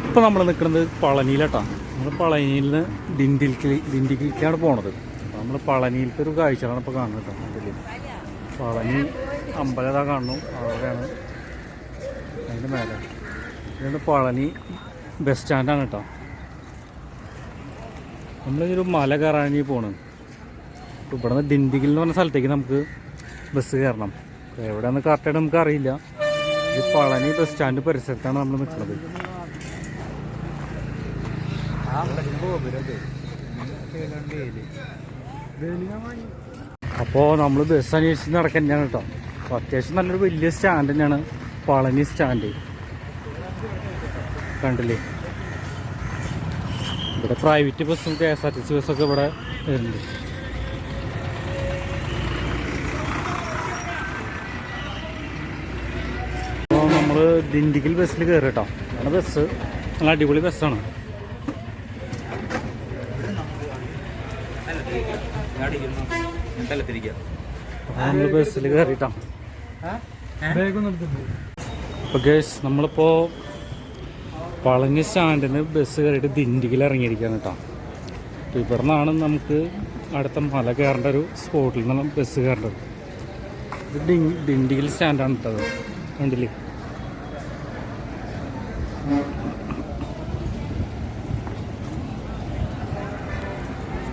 ഇപ്പം നമ്മൾ നിൽക്കുന്നത് പളനിയിലട്ടാണ് നമ്മൾ പളനിയിൽ നിന്ന് ഡിണ്ടിൽക്ക് ഡിണ്ടിക്കിലേക്കാണ് പോണത്. നമ്മൾ പളനിയിലത്തെ ഒരു കാഴ്ചകളാണ് ഇപ്പോൾ കാണുന്നത് പളനി അമ്പലം കാണുന്നു. അവിടെയാണ് അതിന്റെ മേലെ. ഇതാണ് പളനി ബസ് സ്റ്റാൻഡാണ് കേട്ടോ. നമ്മളിതൊരു മല പോണ് ഇപ്പോൾ ഇവിടെ നിന്ന് ഡിണ്ടിഗിൽ എന്ന് പറഞ്ഞ സ്ഥലത്തേക്ക് നമുക്ക് ബസ് കയറണം. എവിടെയാണെന്ന് കറക്റ്റായിട്ട് നമുക്കറിയില്ല ഇത് പളനി ബസ് സ്റ്റാൻഡ് പരിസരത്താണ് നമ്മൾ നിൽക്കുന്നത് അപ്പോൾ നമ്മൾ ബസ് അന്വേഷിച്ച് നടക്കാൻ തന്നെയാണ് കേട്ടോ അപ്പോൾ അത്യാവശ്യം നല്ലൊരു വലിയ സ്റ്റാൻഡ് തന്നെയാണ് പളനി സ്റ്റാൻഡ് കണ്ടില്ലേ? ഇവിടെ പ്രൈവറ്റ് ബസ്സും K S R T C ബസ്സൊക്കെ ഇവിടെ വരുന്നുണ്ട്. അപ്പോൾ നമ്മൾ ദിണ്ടിക്കൽ ബസ്സിൽ കയറി കേട്ടോ അതാണ് ബസ് നല്ല അടിപൊളി ബസ്സാണ് അപ്പോൾ നമ്മൾ ബസ്സിൽ കയറിയിട്ടാ അപ്പോൾ ഗേസ് നമ്മളിപ്പോൾ പളനി സ്റ്റാൻഡിൽ നിന്ന് ബസ് കയറിയിട്ട് ദിണ്ടിഗിൽ ഇറങ്ങിയിരിക്കുകയാണ് കേട്ടോ അപ്പോൾ ഇവിടെ നിന്നാണ് നമുക്ക് അടുത്ത മല കയറേണ്ട ഒരു സ്പോട്ടിൽ നിന്നാണ് ബസ് കയറേണ്ടത്. ഇത് ഡി- ദിണ്ടിയിൽ സ്റ്റാൻഡാണ് കേട്ടത്. കണ്ടില്ലേ?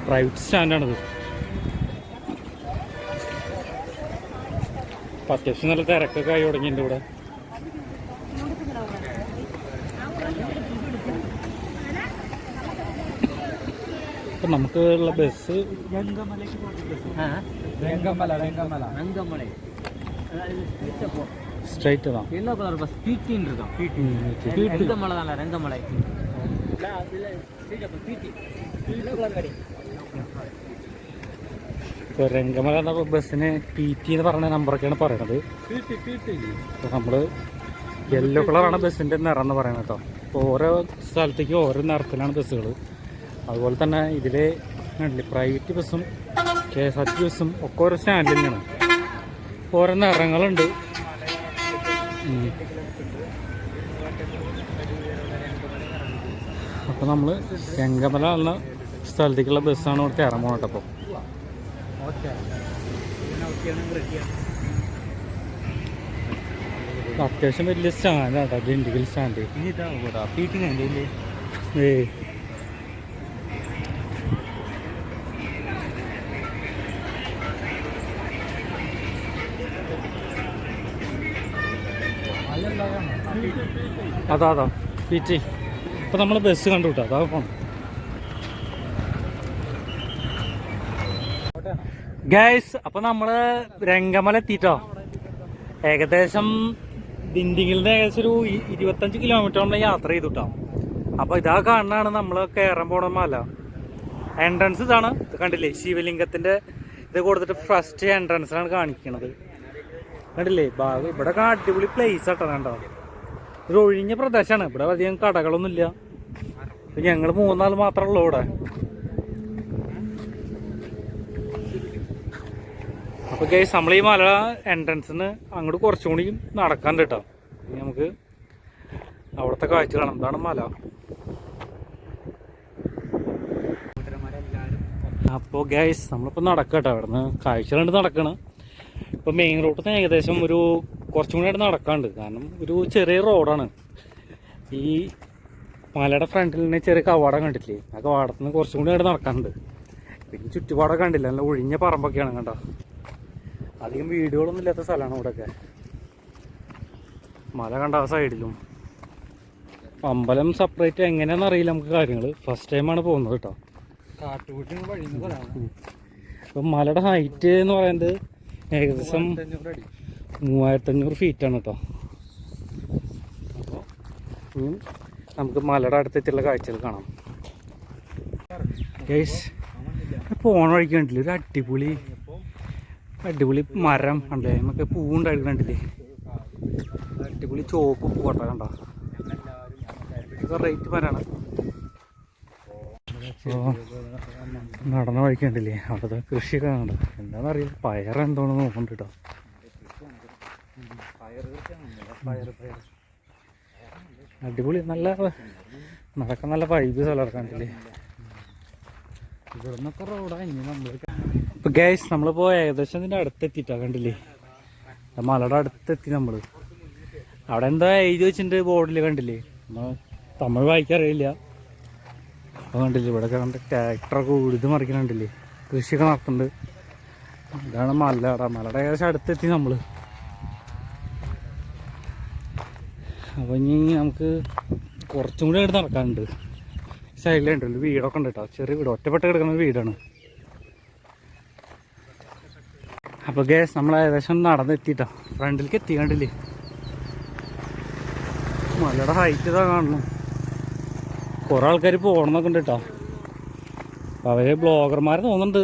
പ്രൈവറ്റ് സ്റ്റാൻഡാണിത് അപ്പം അത്യാവശ്യം നല്ല തിരക്കൊക്കെ ആയി തുടങ്ങിയിട്ടുണ്ട് ഇവിടെ ഇപ്പം നമുക്ക് ഉള്ള ബസ് வெங்கமலை வெங்கமலை ரங்கமலை സ്ട്രൈറ്റ് தான் எல்லோ கலர் பஸ் பீட்டின்னு இருக்கும் பீட்டி பீட்டி. ரங்கமலை தானே ரங்கமலை பீட்டி எல்லோ கலர் கடி ഇപ്പോൾ രംഗമല ബസ്സിന് പി ടി എന്ന് പറയുന്ന നമ്പറൊക്കെയാണ് പറയണത്. നമ്മൾ യെല്ലോ കളറാണ് ബസ്സിന്റെ നിറം എന്ന് പറയുന്നത് കേട്ടോ ഓരോ സ്ഥലത്തേക്ക് ഓരോ നിറത്തിലാണ് ബസ്സുകൾ അതുപോലെ തന്നെ ഇതിൽ പ്രൈവറ്റ് ബസ്സും കെ എസ് ആർ ടി ബസ്സും ഒക്കെ ഓരോ സ്റ്റാൻഡിൽ തന്നെയാണ് ഓരോ നിറങ്ങളുണ്ട്. അപ്പോൾ നമ്മൾ രംഗമല എന്ന സ്ഥലത്തേക്കുള്ള ബസ്സാണ് ഇവിടുത്തെ ഇറങ്ങുന്നത് കേട്ടോ അത്യാവശ്യം വലിയ സ്റ്റാൻഡ് ആട്ടോ സ്റ്റാൻഡ് ഇനി ഏ അതാ അതാ. പീറ്റി ഇപ്പൊ നമ്മൾ ബസ് കണ്ടു കേട്ടോ അതാ പോണം ഗൈസ് അപ്പൊ നമ്മൾ രംഗമല എത്തിട്ടോ? ഏകദേശം ദിണ്ടിങ്ങിൽ നിന്ന് ഏകദേശം ഒരു ഇരുപത്തഞ്ച് കിലോമീറ്റർ നമ്മൾ യാത്ര ചെയ്തു അപ്പൊ ഇതാ കാണാണ് നമ്മൾ കയറാൻ പോണ മല. എൻട്രൻസ് ഇതാണ്. ഇത് കണ്ടില്ലേ? ശിവലിംഗത്തിന്റെ ഇത് കൊടുത്തിട്ട് ഫസ്റ്റ് എൻട്രൻസ് ആണ് കാണിക്കണത്. കണ്ടില്ലേ? ഭാഗം ഇവിടെ അടിപൊളി പ്ലേസ് ആട്ടോ കണ്ടോ? ഒരു പ്രദേശമാണ് ഇവിടെ അധികം കടകളൊന്നുമില്ല. ഞങ്ങൾ മൂന്നാൾ മാത്രമേ ഉള്ളൂ ഇവിടെ. അപ്പൊ ഗൈസ് നമ്മൾ ഈ മല എൻട്രൻസിന് അങ്ങോട്ട് കുറച്ചും കൂടി നടക്കാണ്ട് കേട്ടോ നമുക്ക് അവിടുത്തെ കാഴ്ച കാണാം. ഇതാണ് മല? അപ്പോൾ ഗൈസ് നമ്മളിപ്പോൾ നടക്കട്ടോ അവിടെ നിന്ന് കാഴ്ച കണ്ട് നടക്കണം. ഇപ്പോൾ മെയിൻ റോഡിൽ നിന്ന് ഏകദേശം ഒരു കുറച്ചും കൂടി ആയിട്ട് നടക്കാണ്ട്. കാരണം ഒരു ചെറിയ റോഡാണ് ഈ മലയുടെ ഫ്രണ്ടിൽ തന്നെ ചെറിയ കവാടം കണ്ടില്ലേ ആ കവാടത്തിൽ നിന്ന് കുറച്ചും കൂടി ആയിട്ട് നടക്കാനുണ്ട് പിന്നെ ചുറ്റുപാടൊക്കെ കണ്ടില്ല? നല്ല ഒഴിഞ്ഞ പറമ്പൊക്കെയാണ് കണ്ടോ? അധികം വീടുകളൊന്നും ഇല്ലാത്ത സ്ഥലമാണ് ഇവിടെയൊക്കെ മല കണ്ട ആ സൈഡിലും. അമ്പലം സെപ്പറേറ്റ് എങ്ങനെയാണെന്ന് അറിയില്ല നമുക്ക് കാര്യങ്ങൾ ഫസ്റ്റ് ടൈമാണ് പോകുന്നത് കേട്ടോ. അപ്പം മലയുടെ ഹൈറ്റ് എന്ന് പറയുന്നത് ഏകദേശം മൂവായിരത്തഞ്ഞൂറ് ഫീറ്റാണ് കേട്ടോ. അപ്പോൾ നമുക്ക് മലയുടെ അടുത്തെത്തിയുള്ള കാഴ്ചകൾ കാണാം. ഗൈസ് പോണ വഴിക്ക് കണ്ടില്ല ഒരു അടിപൊളി അടിപൊളി മരം കണ്ടേ. നമുക്ക് പൂവുണ്ടായിട്ട് കണ്ടില്ലേ അടിപൊളി ചോപ്പ് പൂവട്ട കണ്ടോ റേറ്റ് അപ്പോൾ നടന്ന വഴിക്ക് കണ്ടില്ലേ? അവിടുത്തെ കൃഷിയൊക്കെ കണ്ടോ? എന്താണെന്നറിയില്ല പയറെന്തോന്ന് നോക്കണ്ട കേട്ടോ അടിപൊളി നല്ല നടക്കാൻ നല്ല വൈബ് സ്ഥലം കണ്ടില്ലേ? ഇവിടുന്നൊക്കെ റോഡാ ഇനി നമ്മൾ ഇപ്പൊ ഗൈസ് നമ്മളിപ്പോ ഏകദേശം ഇതിന്റെ അടുത്തെത്തിട്ടാ കണ്ടില്ലേ? മലയുടെ അടുത്തെത്തി നമ്മൾ. അവിടെ എന്താ എഴുതി വെച്ചിട്ടുണ്ട് ബോർഡിൽ കണ്ടില്ലേ? നമ്മ തമിഴ് വായിക്കറിയില്ല അപ്പൊ കണ്ടില്ലേ ഇവിടെ കണ്ട് ട്രാക്ടറൊക്കെ ഉഴുത് മറിക്കണുണ്ടല്ലേ കൃഷിയൊക്കെ നടത്തുന്നുണ്ട്. ഇതാണ് മലയുടെ മലയുടെ ഏകദേശം അടുത്തെത്തി നമ്മൾ. അപ്പൊ ഇനി നമുക്ക് കുറച്ചും കൂടി അടുത്ത് നടക്കാനുണ്ട്. സൈഡിലുണ്ടല്ലോ വീടൊക്കെ ഉണ്ട് കേട്ടോ. ചെറിയ വീട്. ഒറ്റപ്പെട്ട് കിടക്കുന്ന വീടാണ്. അപ്പൊ ഗ്യാസ് നമ്മൾ ഏകദേശം നടന്നെത്തിട്ടോ. ഫ്രണ്ടിലേക്ക് എത്തി കണ്ടില്ലേ മലയുടെ ഹൈറ്റ് ഇതാ കാണണം കുറെ ആൾക്കാർ പോകണമെന്നൊക്കെ ഉണ്ട് കേട്ടോ. അപ്പോൾ ബ്ലോഗർമാർ തോന്നുന്നുണ്ട്.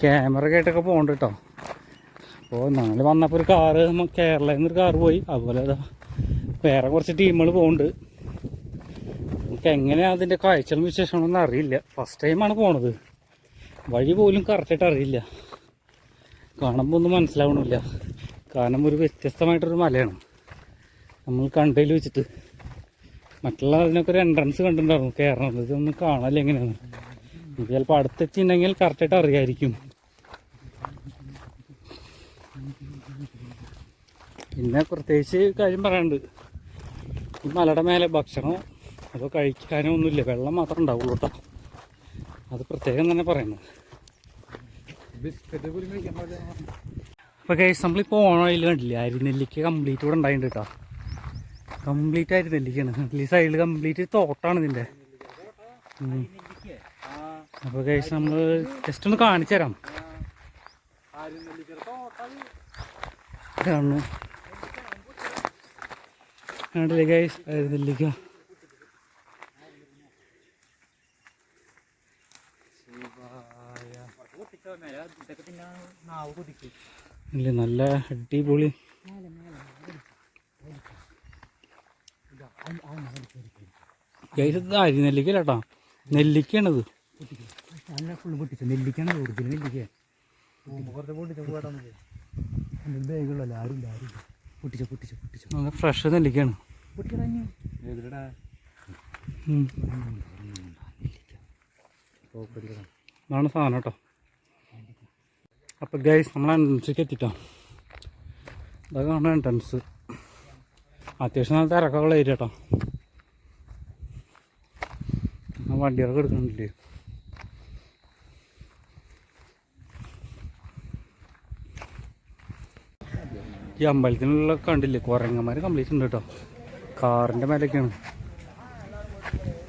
ക്യാമറ കേട്ടൊക്കെ പോകണ്ട കേട്ടോ. അപ്പോൾ ഞങ്ങൾ വന്നപ്പോൾ ഒരു കാറ് കേരളയിൽ നിന്നൊരു കാറ് പോയി. അതുപോലെ വേറെ കുറച്ച് ടീമുകൾ പോകുന്നുണ്ട് നമുക്ക് എങ്ങനെയാണ് അതിന്റെ കാഴ്ചകളും വിശേഷങ്ങളൊന്നും അറിയില്ല. ഫസ്റ്റ് ടൈമാണ് പോണത്. വഴി പോലും കറക്റ്റായിട്ട് അറിയില്ല. കാണുമ്പോൾ ഒന്നും മനസ്സിലാവണില്ല. കാരണം ഒരു വ്യത്യസ്തമായിട്ടൊരു മലയാണ്. നമ്മൾ കണ്ടതിൽ വെച്ചിട്ട്. മറ്റുള്ള അതിനൊക്കെ ഒരു എൻട്രൻസ് കണ്ടിട്ടുണ്ടായിരുന്നു കയറണത് ഇതൊന്നും കാണാനില്ല എങ്ങനെയാണ്. ഇത് ചിലപ്പോൾ അടുത്തെത്തിയിട്ടുണ്ടെങ്കിൽ കറക്റ്റായിട്ട് അറിയായിരിക്കും. പിന്നെ പ്രത്യേകിച്ച് കാര്യം പറയാനുണ്ട്. ഈ മലയുടെ മേലെ ഭക്ഷണം അതോ കഴിക്കാനോ ഒന്നുമില്ല. വെള്ളം മാത്രമേ ഉണ്ടാവുള്ളൂ കേട്ടോ. അത് പ്രത്യേകം തന്നെ പറയുന്നത് ബിസ്ക്കറ്റ് പോലും കഴിക്കാൻ പാടില്ല അപ്പോൾ കേസ് നമ്മളിപ്പോൾ ഓണയിൽ കണ്ടില്ലേ? അരിനെല്ലിക്ക് കംപ്ലീറ്റ് ഇവിടെ ഉണ്ടായിട്ടുണ്ട് കേട്ടോ കംപ്ലീറ്റ് അരിനെല്ലിക്കാണ് ഈ സൈഡിൽ കംപ്ലീറ്റ് തോട്ടാണ് ഇതിന്റെ അപ്പോൾ കേസ് നമ്മൾ ജസ്റ്റ് ഒന്ന് കാണിച്ചു തരാം. കാണുന്നു കണ്ടില്ലേ കേസ് അരിനെല്ലിക്ക ഇല്ല നല്ല അടിപൊളി. ഇത് അരി നെല്ലിക്കല്ല കേട്ടോ നെല്ലിക്കയാണിത്. നല്ല ഫുള്ള് പൊട്ടിച്ചു നെല്ലിക്കാണ് നെല്ലിക്ക ബാഗുള്ളല്ലോ നല്ല ഫ്രഷ് നെല്ലിക്കാണ്. ഇതാണ് സാധനം കേട്ടോ അപ്പോൾ ഗൈസ് നമ്മൾ എൻട്രൻസിലേക്ക് എത്തിട്ടോ. ഇതൊക്കെ നമ്മുടെ എൻട്രൻസ് അത്യാവശ്യം നല്ല തിരക്കുള്ള ഏരിയ കേട്ടോ വണ്ടികളൊക്കെ എടുക്കുന്നില്ലേ ഈ അമ്പലത്തിനുള്ള കണ്ടില്ലേ? കുരങ്ങന്മാർ കംപ്ലീറ്റ് ഉണ്ട് കേട്ടോ കാറിന്റെ മേലൊക്കെയാണ്.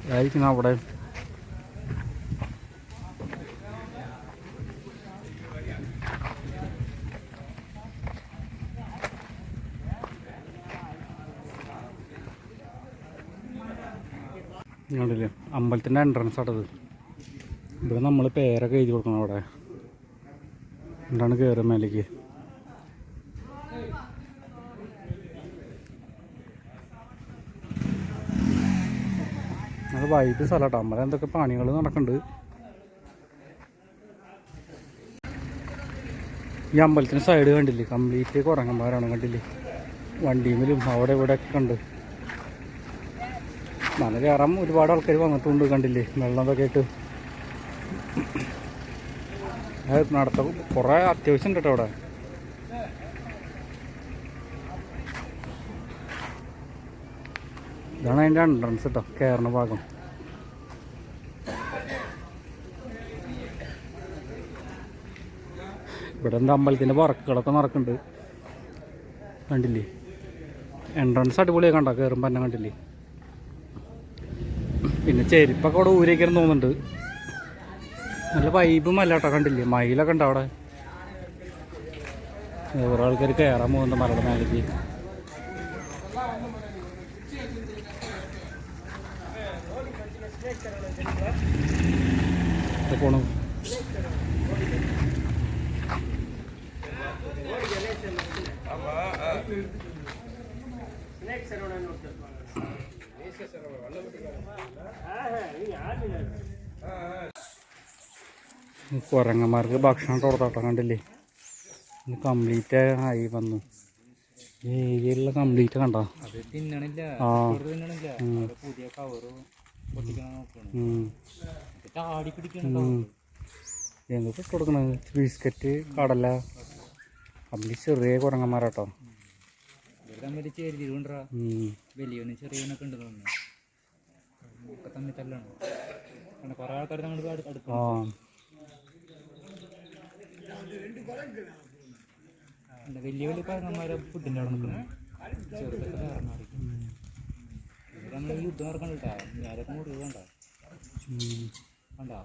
ഇതായിരിക്കണം അവിടെ കണ്ടില്ലേ അമ്പലത്തിന്റെ എൻട്രൻസ് ആട്ടത് ഇവിടെ നമ്മൾ പേരൊക്കെ എഴുതി കൊടുക്കണം അവിടെ. എന്താണ് കയറുക മേലേക്ക്? അത് വൈകിട്ട് സ്ഥലം കേട്ടോ അമ്പലം എന്തൊക്കെ പണികൾ നടക്കുന്നുണ്ട് ഈ അമ്പലത്തിന് സൈഡ് കണ്ടില്ലേ? കംപ്ലീറ്റ് കുറങ്ങന്മാരാണ് കണ്ടില്ലേ? വണ്ടിയിലും അവിടെ ഇവിടെ ഒക്കെ ഉണ്ട് മല കയറാൻ ഒരുപാട് ആൾക്കാർ വന്നിട്ടുണ്ട് കണ്ടില്ലേ? വെള്ളമൊക്കെ ആയിട്ട്. നടത്ത കുറേ അത്യാവശ്യം ഉണ്ട് കേട്ടോ അവിടെ. ഇതാണ് അതിന്റെ എൻട്രൻസ് കേട്ടോ കയറുന്ന ഭാഗം. ഇവിടെ എന്താ അമ്പലത്തിന്റെ വർക്കുകളൊക്കെ നടക്കുന്നുണ്ട്. കണ്ടില്ലേ? എൻട്രൻസ് അടിപൊളിയൊക്കെ കണ്ടോ കയറുമ്പോൾ തന്നെ കണ്ടില്ലേ? പിന്നെ ചെരുപ്പൊക്കെ അവിടെ ഊരേക്കാൻ തോന്നുന്നുണ്ട്. നല്ല വൈബും അല്ല കേട്ടോ കണ്ടില്ലേ? മയിലൊക്കെ ഉണ്ട് അവിടെ. കുറേ ആൾക്കാർ കയറാൻ പോകുന്നുണ്ട് മലയുടെ മേലേക്ക്. പോണം. കുരങ്ങന്മാർക്ക് ഭക്ഷണം കൊടുത്തോട്ടം കണ്ടില്ലേ? കംപ്ലീറ്റ് ആയി വന്നു. ഏരിയയിലുള്ള കംപ്ലീറ്റ് കണ്ട? ആ. എന്തൊക്കെ ഇട്ട് കൊടുക്കണത്? ബിസ്ക്കറ്റ് കടല. കംപ്ലീറ്റ് ചെറിയ കുരങ്ങന്മാരാട്ടോ. ഇവർ തമ്മിൽ ഒക്കെ തമ്മിൽ തല്ലാണ്. കാരണം കുറെ ആൾക്കാർ തങ്ങളുടെ അടുത്ത് ആ. ഉണ്ട്. വലിയ വലിയ പഴങ്ങന്മാരെ ഫുഡിന്റെ അവിടെ നിൽക്കുന്നത് ചെറുതൊക്കെ കാരണമായിരിക്കും. ഇവരങ്ങനെ യുദ്ധം നടക്കണ്ട ഞാനൊക്കെ മുറിവ് വേണ്ട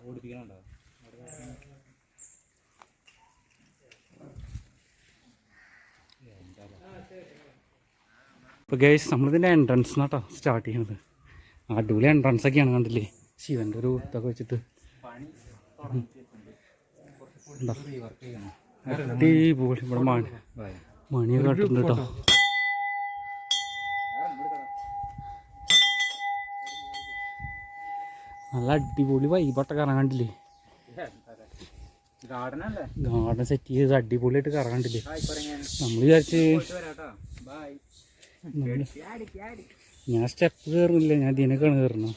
ഓടിപ്പിക്കണണ്ട? ഇപ്പോൾ ഗൈസ് നമ്മളിതിന്റെ എൻട്രൻസ് എന്നാട്ടോ സ്റ്റാർട്ട് ചെയ്യണത്. അടിപൊളി എൻട്രൻസ് ഒക്കെയാണ് കണ്ടില്ലേ? ശിവന്റെ ഒരു ഇതൊക്കെ വെച്ചിട്ട്? അടിപൊളി ഇവിടെ മണി മണിയൊക്കെ കെട്ടുന്നുണ്ട് കേട്ടോ നല്ല അടിപൊളി വൈബട്ട കറങ്ങണ്ടില്ലേ ഗാർഡൻ സെറ്റ് ചെയ്ത് അടിപൊളിയായിട്ട് കറങ്ങണ്ടില്ലേ നമ്മൾ വിചാരിച്ച് ഞാൻ സ്റ്റെപ്പ് കയറുന്നില്ല ഞാൻ ഇതിനൊക്കെയാണ് കയറുന്നത്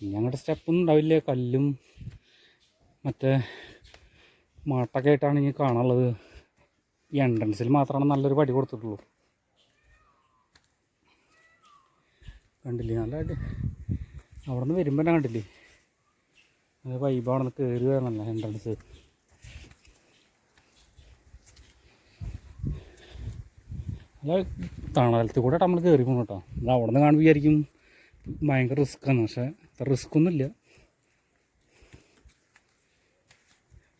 ഞങ്ങളുടെ സ്റ്റെപ്പൊന്നും ഉണ്ടാവില്ല കല്ലും മറ്റേ മാട്ടൊക്കെ ആയിട്ടാണ് ഇനി കാണാനുള്ളത്. ഈ എൻട്രൻസിൽ മാത്രമാണ് നല്ലൊരു പടി കൊടുത്തിട്ടുള്ളൂ. കണ്ടില്ലേ? നല്ല അവിടെ നിന്ന് വരുമ്പോൾ തന്നെ കണ്ടില്ലേ? അത് വൈബ് അവിടെ നിന്ന് കയറി വരണല്ല എൻട്രൻസ് അല്ല തണലത്ത് കൂടെ നമ്മൾ കയറി പോകണം കേട്ടോ അത് അവിടെ നിന്ന് കാണുമ്പോൾ വിചാരിക്കും ഭയങ്കര റിസ്ക്കാണ് പക്ഷേ അത്ര റിസ്ക് ഒന്നുമില്ല.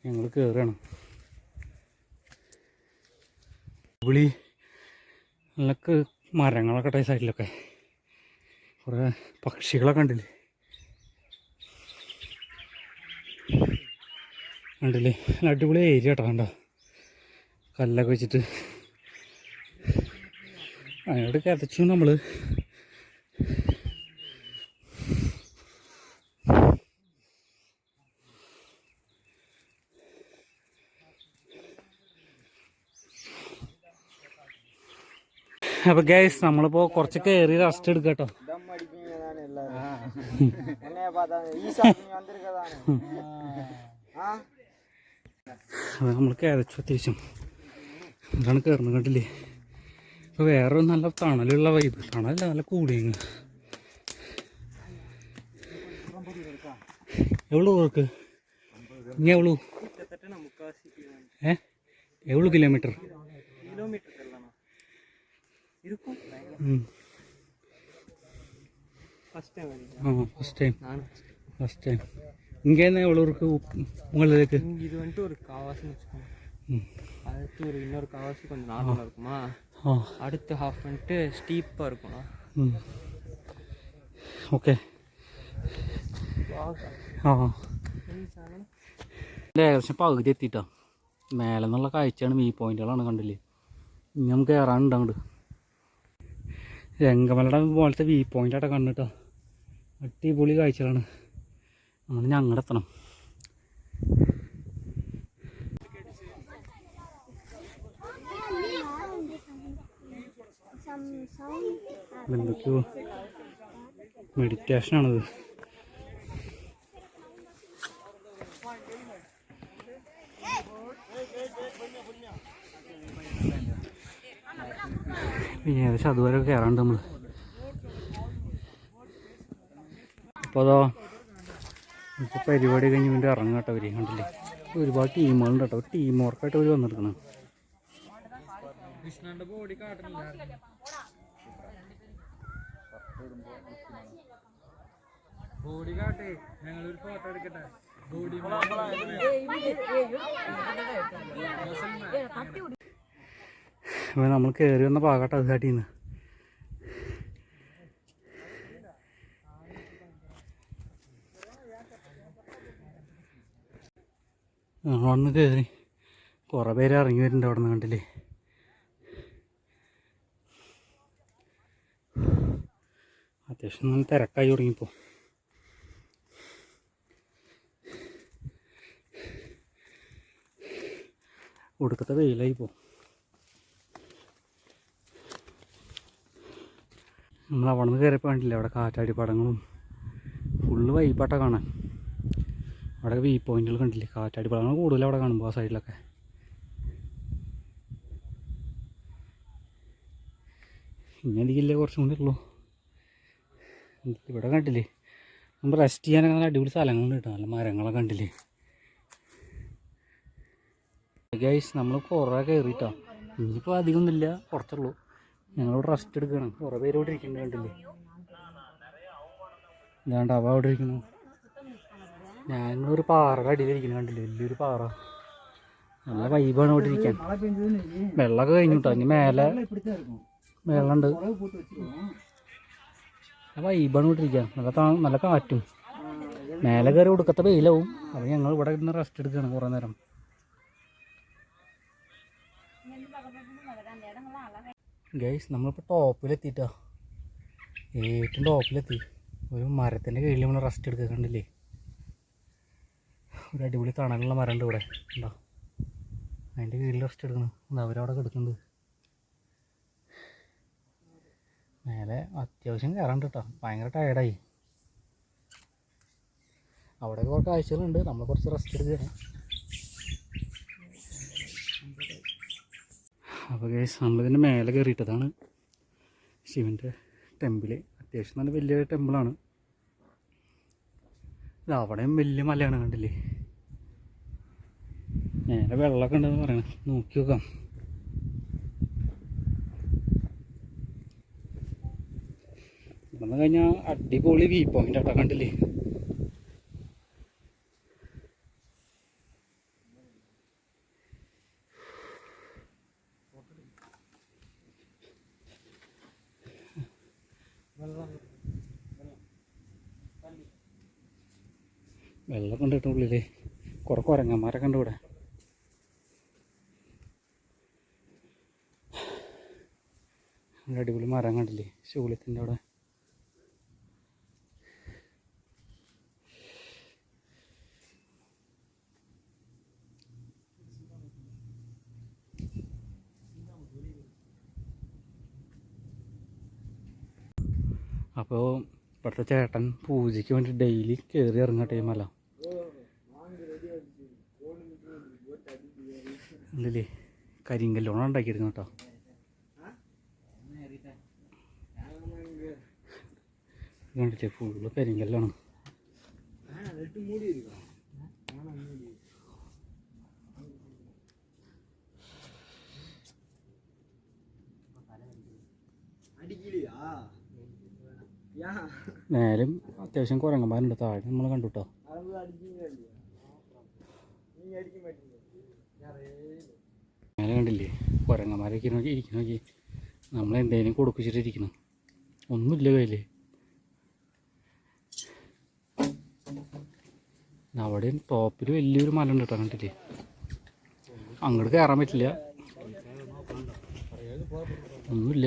ഞങ്ങൾ കയറുകയാണ് വിളി നല്ല മരങ്ങളൊക്കെ ഇട്ട സൈഡിലൊക്കെ കുറേ പക്ഷികളൊക്കെ ഉണ്ടല്ലേ ഉണ്ടല്ലേ അടിപൊളി ഏരിയ കേട്ടോ കണ്ടോ? കല്ലൊക്കെ വെച്ചിട്ട്. അങ്ങോട്ട് കതച്ചു നമ്മൾ അപ്പൊ ഗൈസ് നമ്മളിപ്പോ കുറച്ച് കയറി റെസ്റ്റ് എടുക്കാം കേട്ടോ നമ്മൾ കയറച്ചു അത്യാവശ്യം. എന്താണ് കയറുന്നത് കണ്ടില്ലേ? ഇപ്പോൾ വേറെ നല്ല തണലുള്ള വൈബ് തണലല്ല നല്ല കൂളിങ് എവ്വളു ഓർക്ക് ഇനി എവ്വളു ഏ എവ്വളു കിലോമീറ്റർ ഉം. ആ ஃபஸ்ட் டைம் ஃபஸ்ட் டைம் இங்கேருந்து எவ்வளோ இருக்கு உப்- உங்களுக்கு இது வந்துட்டு ஒரு காவாசின்னு வச்சுக்கோங்க ம். அடுத்து ஒரு இன்னொரு காவாசி கொஞ்சம் நார்மலாக இருக்குமா ஆ அடுத்த ஹாஃப் வந்துட்டு ஸ்டீப்பாக இருக்கும்ண்ணா ഉം. ഓക്കെ ആ ഇത് ഏകദേശം പകുതി എത്തിയിട്ടാ മേലെ നിന്നുള്ള കാഴ്ചയാണ് വ്യൂ പോയിന്റുകളാണ് കണ്ടില്ലേ ഇനി നമുക്ക് കയറാനുണ്ട് അങ്ങോട്ട് രംഗമലയുടെ പോലത്തെ വ്യൂ പോയിൻ്റായിട്ട് കണ്ടിട്ടോ അടിപൊളി കാഴ്ചകളാണ് നമ്മൾ ഞങ്ങളുടെ എത്തണം എന്തൊക്കെയോ മെഡിറ്റേഷനാണത് ഏകദേശം അതുവരെ കയറാണ്ട് നമ്മൾ അപ്പോൾ അതോ ഇപ്പോൾ പരിപാടി കഴിഞ്ഞ് വീണ്ടും ഇറങ്ങും കേട്ടോ അവർ കണ്ടില്ലേ? ഒരുപാട് ടീമുകളുണ്ട് കേട്ടോ. ടീം വർക്കായിട്ട് അവർ വന്നെടുക്കണം കൃഷ്ണന്റെ ബോഡി കാട്ടുന്നുണ്ടായിരുന്നു ബോഡി ഞങ്ങൾ ഞങ്ങളൊരു ഫോട്ടോ എടുക്കട്ടെ ബോഡി അപ്പോൾ നമ്മൾ കയറി വന്ന പാകട്ട അത് കാട്ടിന്ന് വന്ന് കയറി കുറേ പേര് ഇറങ്ങി വരുന്നുണ്ട് അവിടെ നിന്ന് കണ്ടില്ലേ അത്യാവശ്യം നല്ല തിരക്കായി തുടങ്ങിയപ്പോൾ ഒടുക്കത്തെ വെയിലായി പോകും നമ്മൾ അവിടെ നിന്ന് കയറിയപ്പോൾ കണ്ടില്ല അവിടെ കാറ്റാടി പടങ്ങളും ഫുള്ള് വൈപ്പാട്ട കാണാൻ. അവിടെ വ്യൂ പോയിന്റുകൾ കണ്ടില്ലേ കാറ്റാടി പടങ്ങൾ കൂടുതൽ അവിടെ കാണുമ്പോൾ ആ സൈഡിലൊക്കെ ഇനി അധികമില്ല കുറച്ചും കൂടി ഉള്ളൂ. ഇവിടെ കണ്ടില്ലേ? നമ്മൾ റെസ്റ്റ് ചെയ്യാനൊക്കെ നല്ല അടിപൊളി സ്ഥലങ്ങളുണ്ട് കേട്ടോ. നല്ല മരങ്ങളൊക്കെ കണ്ടില്ലേ? ഗൈസ് നമ്മൾ കുറേ കയറിയിട്ടോ ഇനിയിപ്പോൾ അധികമൊന്നുമില്ല. കുറച്ചുള്ളൂ. ഞങ്ങളോട് റെസ്റ്റ് എടുക്കുകയാണ് കുറേ പേര് ഇവിടെ ഇരിക്കുന്നുണ്ട് കണ്ടില്ലേ? ഇതാണ്ട് അവ അവിടെ ഇരിക്കുന്നു. ഞാനൊരു പാറയുടെ അടിയിലിരിക്കുന്നു കണ്ടില്ലേ? വലിയൊരു പാറ. നല്ല വൈബാണ് ഇവിടെ ഇരിക്കാൻ. വെള്ളമൊക്കെ കഴിഞ്ഞു കേട്ടോ. ഇനി മേലെ വെള്ളമുണ്ട്. വൈബാണ് ഇരിക്കാൻ നല്ല താ നല്ല കാറ്റും. മേലെ കയറി കൊടുക്കത്ത വെയിലാവും. അപ്പോൾ ഞങ്ങൾ ഇവിടെ ഇരുന്ന് റെസ്റ്റ് എടുക്കുകയാണ് കുറേ നേരം. ഗൈസ് നമ്മളിപ്പോൾ ടോപ്പിലെത്തിയിട്ടാ ഏറ്റവും ടോപ്പിലെത്തി ഒരു മരത്തിന്റെ കീഴിൽ നമ്മൾ റെസ്റ്റ് എടുക്കുക കണ്ടില്ലേ? ഒരു അടിപൊളി തണലുള്ള മരം ഉണ്ട് ഇവിടെ. ഉണ്ടോ അതിന്റെ കീഴിൽ റെസ്റ്റ് എടുക്കണം. അവരവിടെ കിടക്കുന്നുണ്ട്. മേലെ അത്യാവശ്യം കയറണ്ട് കേട്ടോ ഭയങ്കര ടയർഡായി അവിടെ കുറേ കാഴ്ചകളുണ്ട്. നമ്മൾ കുറച്ച് റെസ്റ്റ് എടുക്കുകയാണ്. അപ്പോൾ ഗൈസ് നമ്മളിതിന്റെ മേലെ കയറിയിട്ടതാണ്. ശിവന്റെ ടെമ്പിൾ അത്യാവശ്യം നല്ല വലിയ ടെമ്പിളാണ് ഇത് അവിടെയും വലിയ മലയാണ് കണ്ടില്ലേ? നേരെ വെള്ളമൊക്കെ ഉണ്ടെന്ന് പറയണം. നോക്കി നോക്കാം. ഇവിടെ കഴിഞ്ഞാൽ അടിപൊളി വ്യൂ പോയിന്റ് ആട്ടോ കണ്ടില്ലേ? വെള്ളം കണ്ടിട്ട് ഉള്ളിൽ. കുറെ കുരങ്ങന്മാരൊക്കെ കണ്ടുകൂടെ അടിപൊളി മരം കണ്ടില്ലേ? ശൂലത്തിന്റെ അവിടെ. അപ്പോൾ ഇവിടുത്തെ ചേട്ടൻ പൂജയ്ക്ക് വേണ്ടി ഡെയിലി കയറി ഇറങ്ങുക ടൈമല്ല ഉണ്ടല്ലേ കരിങ്കല്ലോണം ഉണ്ടാക്കിയെടുക്കണം കേട്ടോ. കണ്ടില്ലേ? ഫുള്ള് കരിങ്കല്ലാണ്. മേലും അത്യാവശ്യം കുരങ്ങന്മാരുണ്ട് താഴെ. നമ്മൾ കണ്ടു കേട്ടോ മേലെ കണ്ടില്ലേ? കുരങ്ങന്മാരൊക്കെ നോക്കി ഇരിക്കുന്ന നോക്കി. നമ്മൾ എന്തേലും കൊടുപ്പിച്ചിട്ടിരിക്കണം. ഒന്നുമില്ല കയ്യിൽ. അവിടെയും ടോപ്പിൽ വലിയൊരു മല ഉണ്ട് കേട്ടോ കണ്ടില്ലേ? അങ്ങോട്ട് കയറാൻ പറ്റില്ല. ഒന്നുമില്ല.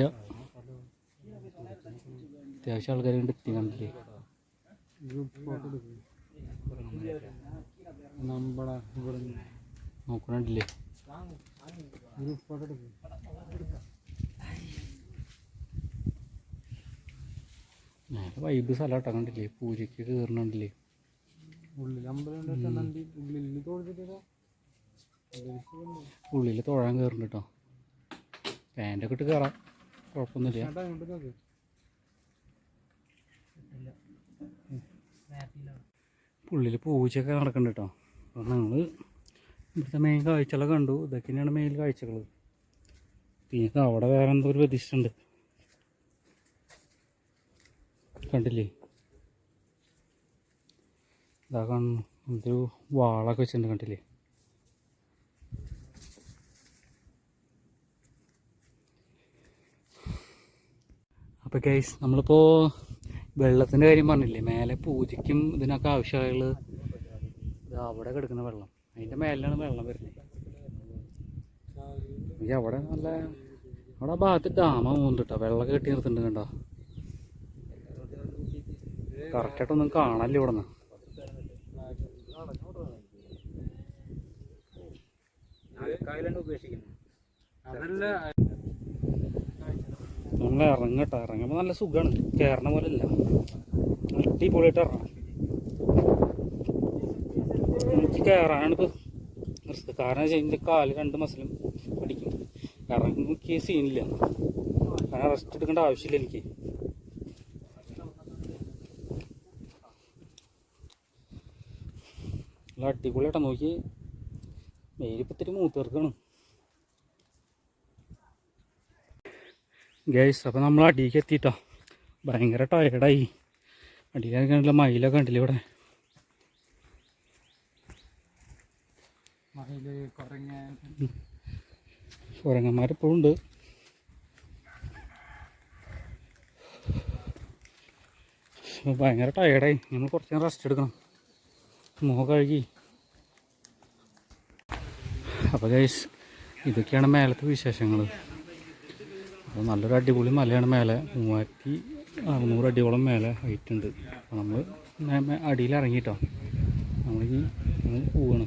അത്യാവശ്യം ആൾക്കാർ കണ്ട് എത്തി കണ്ടില്ലേ? നോക്കണില്ലേ ഞാൻ വൈബ് സ്ഥലം കേട്ടോ കണ്ടില്ലേ? പൂജയ്ക്ക് കയറണുണ്ടല്ലേ? ഉള്ളിൽ ഉള്ളിൽ തൊഴാൻ കയറുന്നുണ്ട് കേട്ടോ പാന്റൊക്കെ ഇട്ട് കയറാം കുഴപ്പമൊന്നുമില്ല. ഉള്ളിൽ പൂജയൊക്കെ നടക്കുന്നുണ്ട് കേട്ടോ അപ്പോൾ ഞങ്ങൾ ഇവിടുത്തെ മെയിൻ കാഴ്ചകളൊക്കെ കണ്ടു. ഇതൊക്കെയാണ് മെയിൻ കാഴ്ചകൾ പിന്നെ അവിടെ വേറെ എന്തോ ഒരു പ്രതിഷ്ഠ ഉണ്ട് കണ്ടില്ലേ? ഇതാ കാണുന്നു. എന്തൊരു വാളൊക്കെ വെച്ചിട്ടുണ്ട് കണ്ടില്ലേ? അപ്പോൾ ഗൈസ് നമ്മളിപ്പോൾ വെള്ളത്തിന്റെ കാര്യം പറഞ്ഞില്ലേ? മേലെ പൂജയ്ക്കും ഇതിനൊക്കെ ആവശ്യമായുള്ള ഇത് അവിടെ കിടക്കുന്ന വെള്ളം. അതിന്റെ മേലാണ് വെള്ളം വരുന്നത് ഈ അവിടെ നല്ല അവിടെ ഭാഗത്ത് ഡാമ പോകുന്നുണ്ട് വെള്ളം കെട്ടി നിർത്തുന്നുണ്ട് കണ്ടോ? കറക്റ്റായിട്ടൊന്നും കാണാനില്ല ഇവിടെ നിന്ന് നമ്മൾ ഇറങ്ങട്ടോ ഇറങ്ങുമ്പോൾ നല്ല സുഖമാണ് കയറണ പോലെ അല്ല അടിപൊളിയായിട്ട് ഇറങ്ങണം. എനിക്ക് കയറാനാണ് ഇപ്പോൾ കാരണം വെച്ചാൽ എന്റെ കാൽ രണ്ട് മസിലും പിടിക്കും. ഇറങ്ങി സീനില്ല കാരണം റെസ്റ്റ് എടുക്കേണ്ട ആവശ്യമില്ല എനിക്ക്. നല്ല അടിപൊളിയായിട്ടാ. നോക്കി മേലിപ്പത്തിരി മൂത്തേർക്കാണ് ഗൈസ് അപ്പോൾ നമ്മൾ അടിയിലേക്ക് എത്തിയിട്ടോ ഭയങ്കര ടയർഡായി അടിയിലൊക്കെ കണ്ടില്ല മയിലൊക്കെ കണ്ടില്ല ഇവിടെ? കുരങ്ങന്മാരിപ്പോഴും ഉണ്ട് ഭയങ്കര ടയർഡായി നമ്മൾ കുറച്ച് നേരം റെസ്റ്റ് എടുക്കണം. മുഖം കഴുകി. അപ്പോൾ ഗൈസ് ഇതൊക്കെയാണ് മേലത്തെ വിശേഷങ്ങൾ അപ്പോൾ നല്ലൊരു അടിപൊളി മലയാണ് മേലെ. മൂവായിരത്തി അറുന്നൂറ് അടിയോളം മേലെ ഹൈറ്റ് ഉണ്ട്. അപ്പോൾ നമ്മൾ അടിയിൽ ഇറങ്ങിയിട്ടോ നമ്മൾ പോവാണ്.